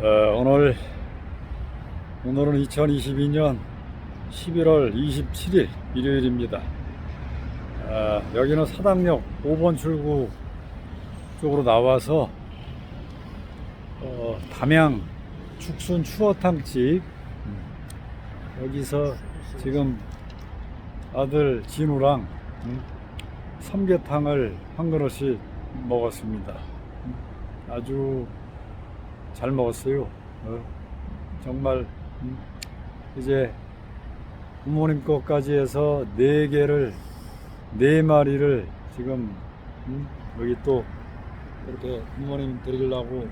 어, 오늘 오늘은 2022년 11월 27일 일요일입니다. 아, 여기는 사당역 5번 출구 쪽으로 나와서 어, 담양 축순 추어탕집 음, 여기서 지금 아들 진우랑 음, 삼계탕을 한 그릇씩 먹었습니다. 음, 아주 잘 먹었어요. 어, 정말 음, 이제 부모님 것까지 해서 네 개를 네 마리를 지금 음, 여기 또 이렇게 부모님 드리려고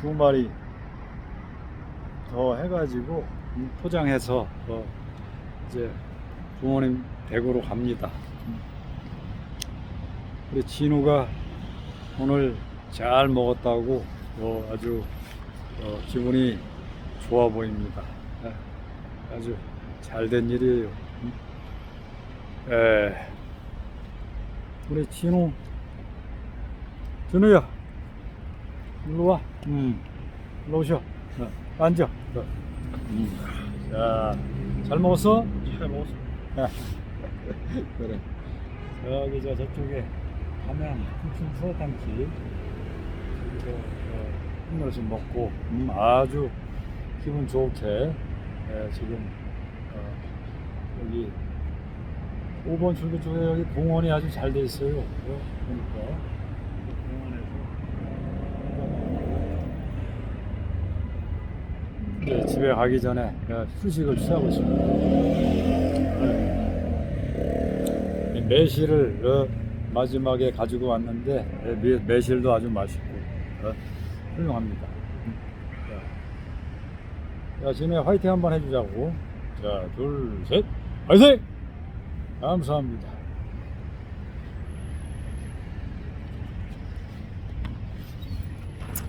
두 마리 더 해가지고 음, 포장해서 어, 이제 부모님 댁으로 갑니다. 음. 우리 진우가 오늘 잘 먹었다고 어, 아주 어, 기분이 좋아 보입니다. 예, 아주 잘 된 일이에요. 음. 에, 우리 진우, 진우야, 일로 와. 음, 일로 오셔. 어, 앉아. 어. 음. 자, 잘 먹었어? 잘 먹었어. 그래. 저기 저 저쪽에 함양 풍춘 수어탕집 한 그릇씩 먹고 음, 아주 기분 좋게 예, 지금 어, 여기 5번 출구 쪽에 여기 공원이 아주 잘 돼 있어요. 어, 보니까 공원에서 이제 집에 가기 전에 예, 휴식을 취하고 있습니다. 예. 이 매실을 어, 마지막에 가지고 왔는데 예, 매- 매실도 아주 맛있고 어, 훌륭합니다. 음. 자, 자 진혜 화이팅 한번 해주자고. 자, 둘, 셋, 화이팅! 감사합니다.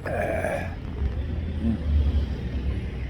에,